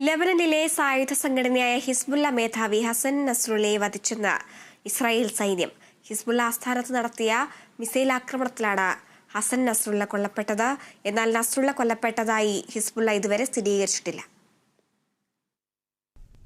ലെബനനിലെ സായുധ സംഘടനയായ ഹിസ്ബുല്ല മേധാവി ഹസൻ നസ്രുള്ളയെ വധിച്ചെന്ന് ഇസ്രായേൽ സൈന്യം. ഹിസ്ബുല്ല ആസ്ഥാനത്ത് നടത്തിയ മിസൈൽ ആക്രമണത്തിലാണ് ഹസൻ നസ്രുള്ള കൊല്ലപ്പെട്ടത്. എന്നാൽ നസ്രുള്ള കൊല്ലപ്പെട്ടതായി ഹിസ്ബുല്ല ഇതുവരെ സ്ഥിരീകരിച്ചിട്ടില്ല.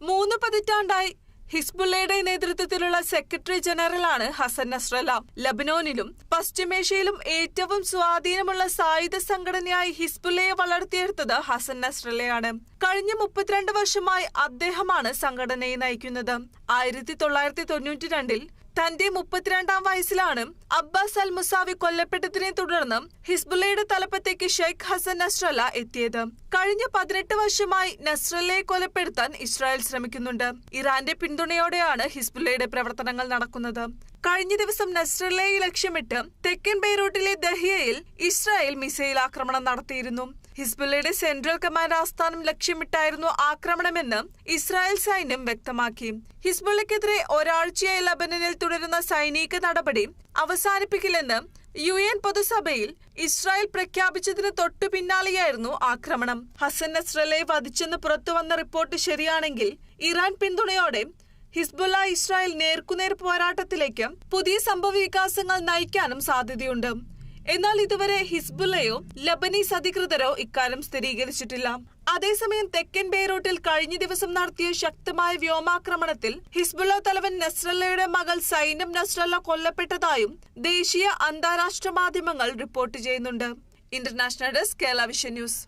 മൂന്ന് പതിറ്റാണ്ടായി ഹിസ്ബുള്ളയുടെ നേതൃത്വത്തിലുള്ള സെക്രട്ടറി ജനറലാണ് ഹസൻ നസ്രല്ല ലബനോനിലും പശ്ചിമേഷ്യയിലും ഏറ്റവും സ്വാധീനമുള്ള സായുധ സംഘടനയായി ഹിസ്ബുള്ളയെ വളർത്തിയെടുത്തത് ഹസൻ നസ്രല്ലയാണ് കഴിഞ്ഞ മുപ്പത്തിരണ്ട് വർഷമായി അദ്ദേഹമാണ് സംഘടനയെ നയിക്കുന്നത്. ആയിരത്തി തൊള്ളായിരത്തി തൊണ്ണൂറ്റി രണ്ടിൽ തന്റെ മുപ്പത്തിരണ്ടാം വയസ്സിലാണ് അബ്ബാസ് അൽ മുസാവി കൊല്ലപ്പെട്ടതിനെ തുടർന്ന് ഹിസ്ബുള്ളയുടെ തലപ്പത്തേക്ക് ഷെയ്ഖ് ഹസൻ നസ്രല്ല എത്തിയത്. കഴിഞ്ഞ പതിനെട്ട് വർഷമായി നസ്രല്ലയെ കൊലപ്പെടുത്താൻ ഇസ്രായേൽ ശ്രമിക്കുന്നുണ്ട്. ഇറാന്റെ പിന്തുണയോടെയാണ് ഹിസ്ബുള്ളയുടെ പ്രവർത്തനങ്ങൾ നടക്കുന്നത്. കഴിഞ്ഞ ദിവസം നസ്രല്ലയെ ലക്ഷ്യമിട്ട് തെക്കൻ ബെയ്റൂട്ടിലെ ദഹിയയിൽ ഇസ്രായേൽ മിസൈൽ ആക്രമണം നടത്തിയിരുന്നു. ഹിസ്ബുള്ളയുടെ സെൻട്രൽ കമാൻഡ് ആസ്ഥാനം ലക്ഷ്യമിട്ടായിരുന്നു ആക്രമണമെന്ന് ഇസ്രായേൽ സൈന്യം വ്യക്തമാക്കി. ഹിസ്ബുള്ളയ്ക്കെതിരെ ഒരാഴ്ചയായി ലബനനിൽ തുടരുന്ന സൈനിക നടപടി അവസാനിപ്പിക്കില്ലെന്ന് യു എൻ പൊതുസഭയിൽ ഇസ്രായേൽ പ്രഖ്യാപിച്ചതിന് തൊട്ടു പിന്നാലെയായിരുന്നു ആക്രമണം. ഹസൻ നസ്രലയെ വധിച്ചെന്ന് പുറത്തുവന്ന റിപ്പോർട്ട് ശരിയാണെങ്കിൽ ഇറാൻ പിന്തുണയോടെ ഹിസ്ബുള്ള ഇസ്രായേൽ നേർക്കുനേർ പോരാട്ടത്തിലേക്ക് പുതിയ സംഭവവികാസങ്ങൾ നയിക്കാനും സാധ്യതയുണ്ട്. എന്നാൽ ഇതുവരെ ഹിസ്ബുള്ളയോ ലബനീസ് അധികൃതരോ ഇക്കാര്യം സ്ഥിരീകരിച്ചിട്ടില്ല. അതേസമയം തെക്കൻ ബെയ്റൂട്ടിൽ കഴിഞ്ഞ ദിവസം നടത്തിയ ശക്തമായ വ്യോമാക്രമണത്തിൽ ഹിസ്ബുള്ള തലവൻ നസ്രല്ലയുടെ മകൾ സൈനം നസ്രല്ല കൊല്ലപ്പെട്ടതായും ദേശീയ അന്താരാഷ്ട്ര മാധ്യമങ്ങൾ റിപ്പോർട്ട് ചെയ്യുന്നുണ്ട്. International desk Kerala vision news.